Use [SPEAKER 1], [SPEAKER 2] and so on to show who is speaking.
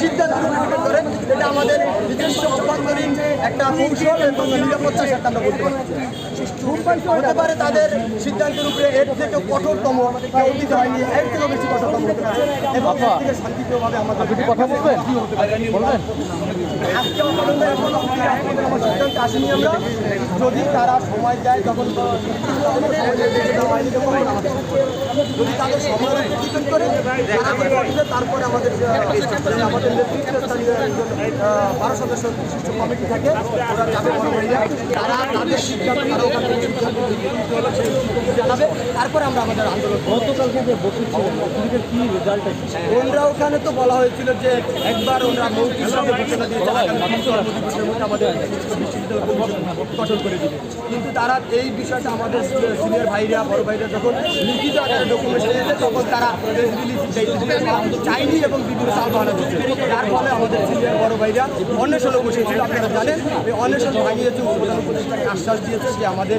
[SPEAKER 1] সিদ্ধান্ত করে এটা আমাদের নিজস্ব অভ্যন্তরীণ একটা কৌশল এবং তাদের সিদ্ধান্তের উপরে এর থেকে কঠোরতম অতীত থেকেও বেশি কঠোরতম এবং আসেনি আমরা যদি তারা সময় দেয় তখন যদি তাদের সময় করে তারপরে আমাদের আমাদের একজন বারো সদস্য কমিটি থাকে ওরা যাবে তারা তাদের সিদ্ধান্ত জানাবে তারপরে আমরা আমাদের আন্দোলন ওখানে তো বলা হয়েছিল যে একবার ওনরা মৌখিক আমাদের গঠন করে দিবে। কিন্তু তারা এই বিষয়টা আমাদের সিনিয়র ভাইরা, বড় ভাইরা যখন লিখিত আকারে ডকুমেন্ট তখন তারা চাইনি এবং বিভিন্ন সাল বাড়া যার ফলে আমাদের সিনিয়র বড় ভাইরা অন্বেষণও বসেছিল, আপনারা জানেন। এই অন্বেষণ ভাঙিয়েছে উপদেষ্টাকে আশ্বাস দিয়েছে যে আমাদের